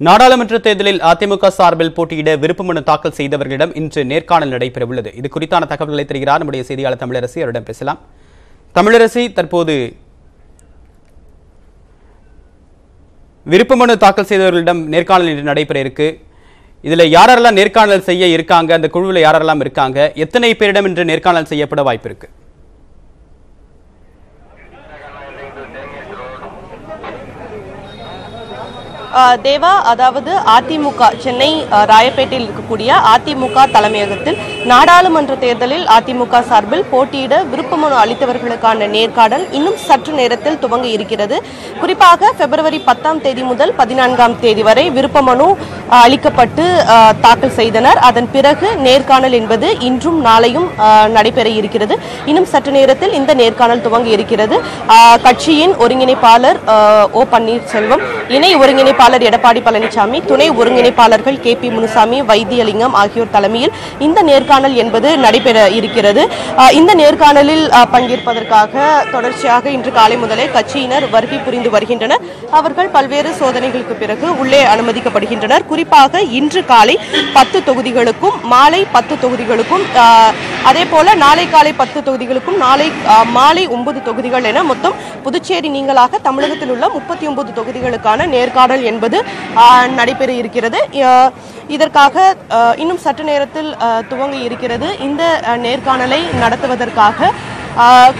நாடாளுமன்ற தேர்தலில் அதிமுக சார்பில் போட்டியிட விருப்பமனு தாக்கல் செய்தவர்களிடம் இன்று நேர்காணல் நடைபெறவுள்ளது. இது குறித்தான தகவல்களை தருகிறார் நம்முடைய செய்தியாளர் தமிழரசி. அவரிடம் பேசலாம். தமிழரசி தற்போது விருப்பமனு தாக்கல் செய்தவர்களிடம் நேர்காணல் இன்று நடைபெற இருக்கு. இதில் யாரெல்லாம் நேர்காணல் செய்ய இருக்காங்க அந்த குழுவில் யாரெல்லாம் இருக்காங்க எத்தனை பேரிடம் இன்று நேர்காணல் செய்யப்பட வாய்ப்பு இருக்குது தேவா அதாவது அதிமுக சென்னை ராயப்பேட்டையில் இருக்கக்கூடிய அதிமுக தலைமையகத்தில் நாடாளுமன்ற தேர்தலில் அதிமுக சார்பில் போட்டியிட விருப்பமனு அளித்தவர்களுக்கான நேர்காணல் இன்னும் சற்று நேரத்தில் துவங்க இருக்கிறது. குறிப்பாக பிப்ரவரி பத்தாம் தேதி முதல் பதினான்காம் தேதி வரை விருப்பமனு அளிக்கப்பட்டு தாக்கல் செய்தனர். அதன் பிறகு நேர்காணல் என்பது இன்றும் நாளையும் நடைபெற இருக்கிறது. இன்னும் சற்று நேரத்தில் இந்த நேர்காணல் துவங்க இருக்கிறது. கட்சியின் ஒருங்கிணைப்பாளர் ஓ பன்னீர்செல்வம் இணை ஒருங்கிணைப்பாளர் எடப்பாடி பழனிசாமி துணை ஒருங்கிணைப்பாளர்கள் கே பி முனுசாமி வைத்தியலிங்கம் ஆகியோர் தலைமையில் இந்த நேர்காணல் என்பது நடைபெற இருக்கிறது. இந்த நேர்காணலில் பங்கேற்பதற்காக தொடர்ச்சியாக இன்று காலை முதலே கட்சியினர் வருகை புரிந்து வருகின்றனர். அவர்கள் பல்வேறு சோதனைகளுக்கு பிறகு உள்ளே அனுமதிக்கப்படுகின்றனர். குறிப்பாக இன்று காலை பத்து தொகுதிகளுக்கும் மாலை பத்து தொகுதிகளுக்கும் ஆஹ் அதே போல நாளை காலை பத்து தொகுதிகளுக்கும் நாளை மாலை ஒன்பது தொகுதிகள் என மொத்தம் புதுச்சேரி நீங்களாக தமிழகத்தில் உள்ள முப்பத்தி ஒன்பது தொகுதிகளுக்கான நேர்காணல் என்பது நடைபெற இருக்கிறது இதற்காக இன்னும் சற்று நேரத்தில் துவங்க இருக்கிறது இந்த நேர்காணலை நடத்துவதற்காக ஆஹ்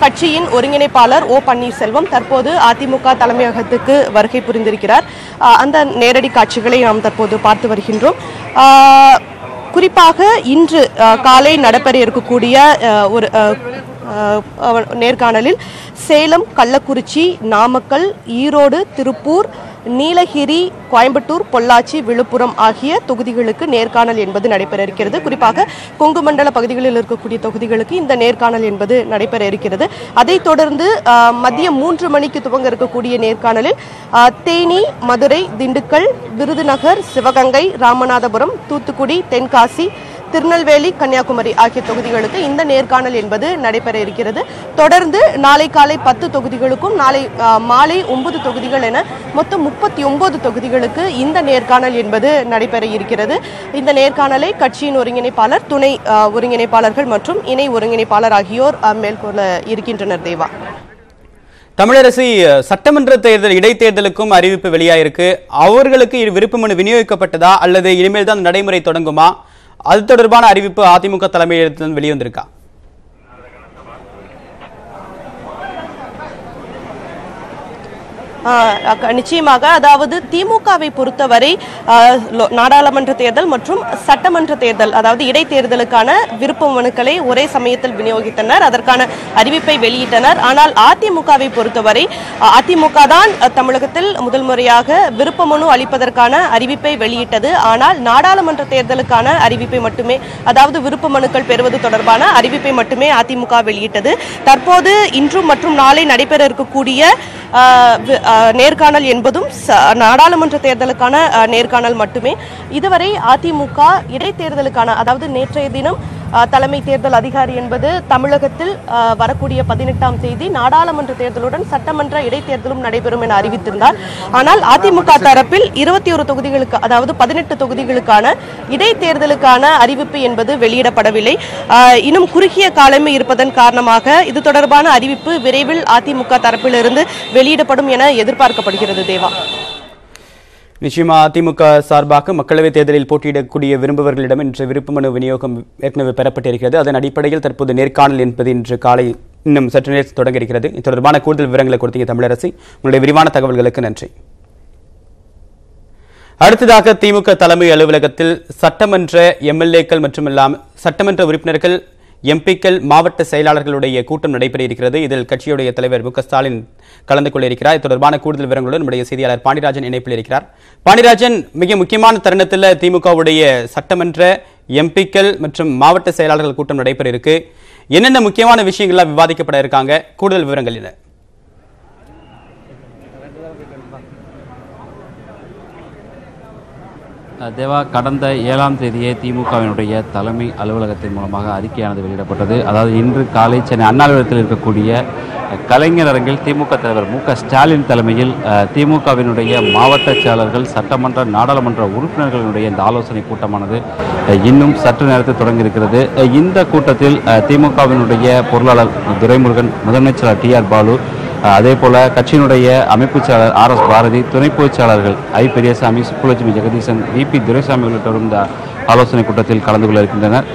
கட்சியின் ஒருங்கிணைப்பாளர் ஓ பன்னீர்செல்வம் தற்போது அதிமுக தலைமையகத்துக்கு வருகை புரிந்திருக்கிறார். அந்த நேரடி காட்சிகளை நாம் தற்போது பார்த்து வருகின்றோம். ஆஹ் குறிப்பாக இன்று காலை நடைபெற இருக்கக்கூடிய ஒரு நேர்காணலில் சேலம் கள்ளக்குறிச்சி நாமக்கல் ஈரோடு திருப்பூர் நீலகிரி கோயம்புத்தூர் பொள்ளாச்சி விழுப்புரம் ஆகிய தொகுதிகளுக்கு நேர்காணல் என்பது நடைபெற இருக்கிறது. குறிப்பாக கொங்கு மண்டல பகுதிகளில் இருக்கக்கூடிய தொகுதிகளுக்கு இந்த நேர்காணல் என்பது நடைபெற இருக்கிறது. அதைத் தொடர்ந்து மதியம் மூன்று மணிக்கு துவங்க இருக்கக்கூடிய நேர்காணலில் தேனி மதுரை திண்டுக்கல் விருதுநகர் சிவகங்கை ராமநாதபுரம் தூத்துக்குடி தென்காசி திருநெல்வேலி கன்னியாகுமரி ஆகிய தொகுதிகளுக்கு இந்த நேர்காணல் என்பது நடைபெற இருக்கிறது. தொடர்ந்து நாளை காலை பத்து தொகுதிகளுக்கும் நாளை மாலை ஒன்பது தொகுதிகள் என மொத்தம் முப்பத்தி ஒன்பது தொகுதிகளுக்கு இந்த நேர்காணல் என்பது நடைபெற இருக்கிறது. இந்த நேர்காணலை கட்சியின் ஒருங்கிணைப்பாளர் துணை ஒருங்கிணைப்பாளர்கள் மற்றும் இணை ஒருங்கிணைப்பாளர் ஆகியோர் மேற்கொள்ள இருக்கின்றனர் தேவா. தமிழரசி சட்டமன்ற தேர்தல் இடைத்தேர்தலுக்கும் அறிவிப்பு வெளியாயிருக்கு. அவர்களுக்கு விருப்பமனு விநியோகிக்கப்பட்டதா அல்லது இனிமேல் தான் நடைமுறை தொடங்குமா? அது தொடர்பான அறிவிப்பு அதிமுக தலைமையிடத்திலிருந்து வெளிவந்திருக்கா? நிச்சயமாக அதாவது திமுகவை பொறுத்தவரை நாடாளுமன்ற தேர்தல் மற்றும் சட்டமன்ற தேர்தல் அதாவது இடைத்தேர்தலுக்கான விருப்ப மனுக்களை ஒரே சமயத்தில் விநியோகித்தனர் அதற்கான அறிவிப்பை வெளியிட்டனர். ஆனால் அதிமுகவை பொறுத்தவரை அதிமுக தான் தமிழகத்தில் முதல் முறையாக விருப்ப மனு அளிப்பதற்கான அறிவிப்பை வெளியிட்டது. ஆனால் நாடாளுமன்ற தேர்தலுக்கான அறிவிப்பை மட்டுமே அதாவது விருப்ப மனுக்கள் பெறுவது தொடர்பான அறிவிப்பை மட்டுமே அதிமுக வெளியிட்டது. தற்போது இன்றும் மற்றும் நாளை நடைபெற இருக்கக்கூடிய நேர்காணல் என்பதும் ச- நாடாளுமன்ற தேர்தலுக்கான நேர்காணல் மட்டுமே. இதுவரை அதிமுக இடைத்தேர்தலுக்கான அதாவது நேற்றைய தினம் தலைமை தேர்தல் அதிகாரி என்பது தமிழகத்தில் வரக்கூடிய பதினெட்டாம் தேதி நாடாளுமன்ற தேர்தலுடன் சட்டமன்ற இடைத்தேர்தலும் நடைபெறும் என அறிவித்திருந்தார். ஆனால் அதிமுக தரப்பில் இருபத்தி ஒரு தொகுதிகளுக்கு அதாவது பதினெட்டு தொகுதிகளுக்கான இடைத்தேர்தலுக்கான அறிவிப்பு என்பது வெளியிடப்படவில்லை. ஆஹ் இன்னும் குறுகிய காலமே இருப்பதன் காரணமாக இது தொடர்பான அறிவிப்பு விரைவில் அதிமுக தரப்பிலிருந்து வெளியிடப்படும் என எதிர்பார்க்கப்படுகிறது தேவா. நிச்சயமா அதிமுக சார்பாக மக்களவைத் தேர்தலில் போட்டியிடக்கூடிய விரும்புவர்களிடம் இன்று விருப்பமனு விநியோகம் ஏற்கனவே பெறப்பட்டிருக்கிறது. அதன் அடிப்படையில் தற்போது நேர்காணல் என்பது இன்று காலை இன்னும் சற்று நேரத்தில் தொடங்க இருக்கிறது இது தொடர்பான கூடுதல் விவரங்களை கொடுத்தீங்க தமிழரசி. உங்களுடைய விரிவான தகவல்களுக்கு நன்றி. அடுத்ததாக திமுக தலைமை அலுவலகத்தில் சட்டமன்ற எம்எல்ஏக்கள் மற்றும் இல்லாமல் சட்டமன்ற உறுப்பினர்கள் எம்பிக்கள் மாவட்ட செயலாளர்களுடைய கூட்டம் நடைபெற இருக்கிறது இதில் கட்சியுடைய தலைவர் மு ஸ்டாலின் கலந்து கொள்ள இருக்கிறார் இது தொடர்பான கூடுதல் விவரங்களுடன் நம்முடைய செய்தியாளர் பாண்டிராஜன் இணைப்பில் இருக்கிறார். பாண்டிராஜன் மிக முக்கியமான தருணத்தில் திமுகவுடைய சட்டமன்ற எம்பிக்கள் மற்றும் மாவட்ட செயலாளர்கள் கூட்டம் நடைபெற இருக்கு என்னென்ன முக்கியமான விஷயங்கள்லாம் விவாதிக்கப்பட இருக்காங்க? கூடுதல் விவரங்கள் என்ன? தேவா கடந்த ஏழாம் தேதியே திமுகவினுடைய தலைமை அலுவலகத்தின் மூலமாக அறிக்கையானது வெளியிடப்பட்டது. அதாவது இன்று காலை சென்னை அண்ணா அலுவலகத்தில் இருக்கக்கூடிய கலைஞர் அரங்கில் திமுக தலைவர் மு ஸ்டாலின் தலைமையில் திமுகவினுடைய மாவட்ட செயலர்கள் சட்டமன்ற நாடாளுமன்ற உறுப்பினர்களுடைய இந்த ஆலோசனை கூட்டமானது இன்னும் சற்று நேரத்தில் தொடங்கியிருக்கிறது. இந்த கூட்டத்தில் திமுகவினுடைய பொருளாளர் துரைமுருகன் முதலமைச்சர் டி ஆர் பாலு அதே போல கட்சியினுடைய அமைப்புச் செயலர் ஆர் எஸ் பாரதி துணை பொதுச் செயலாளர்கள் I Periyasamy Subbulakshmi Jagadeesan V P Duraisamy உள்ளிட்டோரும் ஆலோசனை கூட்டத்தில் கலந்து கொள்ள இருக்கின்றனர்.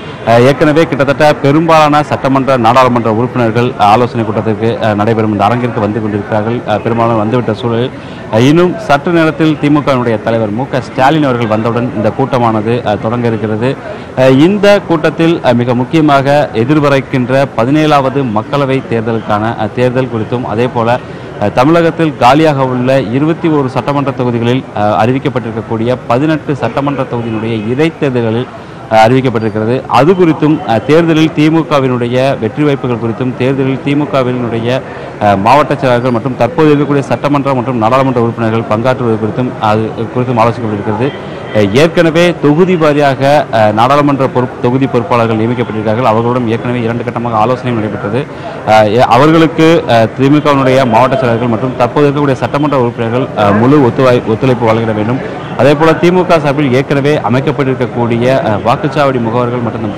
ஏற்கனவே கிட்டத்தட்ட பெரும்பாலான சட்டமன்ற நாடாளுமன்ற உறுப்பினர்கள் ஆலோசனை கூட்டத்திற்கு நடைபெறும் இந்த அரங்கிற்கு வந்து கொண்டிருக்கிறார்கள். பெரும்பாலும் வந்துவிட்ட சூழலில் இன்னும் சற்று நேரத்தில் திமுகவினுடைய தலைவர் மு க ஸ்டாலின் அவர்கள் வந்தவுடன் இந்த கூட்டமானது தொடங்க இருக்கிறது. இந்த கூட்டத்தில் மிக முக்கியமாக எதிர்வரைக்கின்ற பதினேழாவது மக்களவை தேர்தலுக்கான தேர்தல் குறித்தும் அதே போல தமிழகத்தில் காலியாக உள்ள இருபத்தி ஒரு சட்டமன்ற தொகுதிகளில் அறிவிக்கப்பட்டிருக்கக்கூடிய பதினெட்டு சட்டமன்ற தொகுதியினுடைய இடைத்தேர்தல்களில் அறிவிக்கப்பட்டிருக்கிறது. அது குறித்தும் தேர்தலில் திமுகவினுடைய வெற்றி வாய்ப்புகள் குறித்தும் தேர்தலில் திமுகவினுடைய மாவட்ட செயலாளர்கள் மற்றும் தற்போது இருக்கக்கூடிய சட்டமன்ற மற்றும் நாடாளுமன்ற உறுப்பினர்கள் பங்காற்றுவது குறித்தும் அது குறித்தும் ஆலோசிக்கப்பட்டிருக்கிறது. ஏற்கனவே தொகுதி வாரியாக நாடாளுமன்ற பொறுப்பு தொகுதி பொறுப்பாளர்கள் நியமிக்கப்பட்டிருக்கிறார்கள். அவர்களுடன் ஏற்கனவே இரண்டு கட்டமாக ஆலோசனை நடைபெற்றது. அவர்களுக்கு திமுகவினுடைய மாவட்ட செயலர்கள் மற்றும் தற்போது இருக்கக்கூடிய சட்டமன்ற உறுப்பினர்கள் முழு ஒத்துழை ஒத்துழைப்பு வழங்கிட வேண்டும். அதே போல் திமுக சார்பில் ஏற்கனவே அமைக்கப்பட்டிருக்கக்கூடிய வாக்குச்சாவடி முகவர்கள் மற்றும்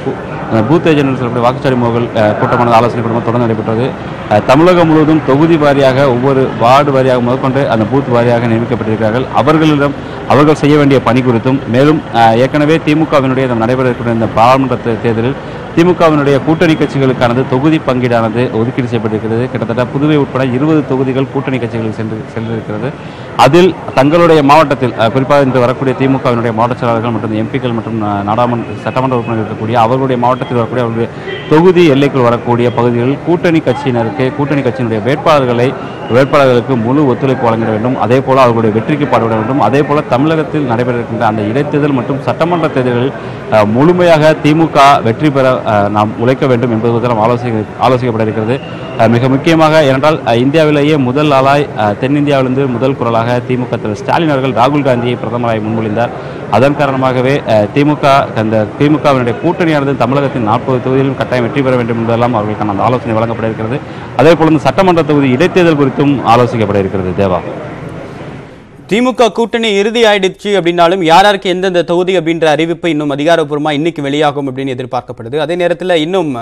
பூத் ஏஜென்ட் சொல்லக்கூடிய வாக்குச்சாரி முகவர்கள் கூட்டமானது ஆலோசனை கூட்டமாக தொடர்ந்து நடைபெற்றது. தமிழகம் முழுவதும் தொகுதி வாரியாக ஒவ்வொரு வார்டு வாரியாக முதற்கொண்டு அந்த பூத் வாரியாக நியமிக்கப்பட்டிருக்கிறார்கள். அவர்களிடம் அவர்கள் செய்ய வேண்டிய பணி குறித்தும் மேலும் ஏற்கனவே திமுகவினுடைய நடைபெற இருக்கக்கூடிய இந்த பாராளுமன்ற தேர்தலில் திமுகவினுடைய கூட்டணி கட்சிகளுக்கானது தொகுதி பங்கீடானது ஒதுக்கீடு செய்யப்பட்டிருக்கிறது. கிட்டத்தட்ட புதுவை உட்பட இருபது தொகுதிகள் கூட்டணி கட்சிகளுக்கு சென்று சென்றிருக்கிறது. அதில் தங்களுடைய மாவட்டத்தில் குறிப்பாக இன்று வரக்கூடிய திமுகவினுடைய மாவட்ட செயலாளர்கள் மற்றும் எம்பிக்கள் மற்றும் நாடாளுமன்ற சட்டமன்ற உறுப்பினர்கள் இருக்கக்கூடிய அவர்களுடைய மாவட்டத்தில் வரக்கூடிய அவருடைய தொகுதி எல்லைக்குள் வரக்கூடிய பகுதிகளில் கூட்டணி கட்சியினருக்கு கூட்டணி கட்சியினுடைய வேட்பாளர்களை வேட்பாளர்களுக்கு முழு ஒத்துழைப்பு வழங்கிட வேண்டும். அதே போல அவர்களுடைய வெற்றிக்கு பாடுபட வேண்டும். அதே போல தமிழகத்தில் நடைபெற இருக்கின்ற அந்த இடைத்தேர்தல் மற்றும் சட்டமன்ற தேர்தலில் அஹ், முழுமையாக திமுக வெற்றி பெற நாம் உழைக்க வேண்டும் என்பது முதலம் ஆலோசனை ஆலோசிக்கப்பட இருக்கிறது. மிக முக்கியமாக ஏனென்றால் இந்தியாவிலேயே முதல் ஆளாய் தென்னிந்தியாவிலிருந்து முதல் குரலாக திமுக தலைவர் ஸ்டாலின் அவர்கள் ராகுல் காந்தியை பிரதமராய் முன்மொழிந்தார். அதன் காரணமாகவே திமுக அந்த திமுகவினுடைய கூட்டணியானது தமிழகத்தின் நாற்பது தொகுதியிலும் கட்டாயம் வெற்றி பெற வேண்டும் என்பதெல்லாம் அவர்களுக்கான அந்த ஆலோசனை வழங்கப்பட இருக்கிறது. அதே போல இந்த சட்டமன்ற தொகுதி இடைத்தேர்தல் குறித்தும் ஆலோசிக்கப்பட இருக்கிறது தேவா. திமுக கூட்டணி இறுதி ஆயிடுச்சு அப்படின்னாலும் யார் யாருக்கு எந்தெந்த தொகுதி அப்படின்ற அறிவிப்பு இன்னும் அதிகாரப்பூர்வமாக இன்னைக்கு வெளியாகும் அப்படின்னு எதிர்பார்க்கப்படுது. அதே நேரத்தில் இன்னும்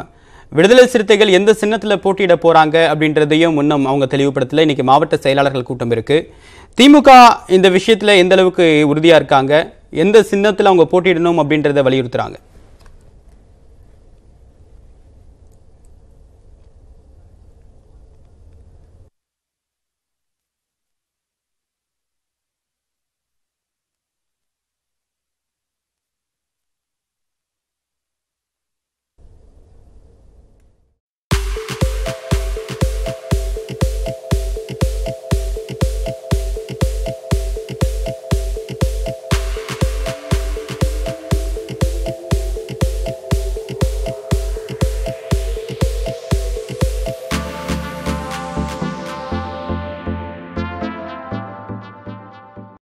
விடுதலை சிறுத்தைகள் எந்த சின்னத்தில் போட்டியிட போகிறாங்க அப்படின்றதையும் இன்னும் அவங்க தெளிவுபடுத்தல. இன்னைக்கு மாவட்ட செயலாளர்கள் கூட்டம் இருக்குது திமுக இந்த விஷயத்தில் எந்த அளவுக்கு இருக்காங்க? எந்த சின்னத்தில் அவங்க போட்டியிடணும் அப்படின்றத வலியுறுத்துகிறாங்க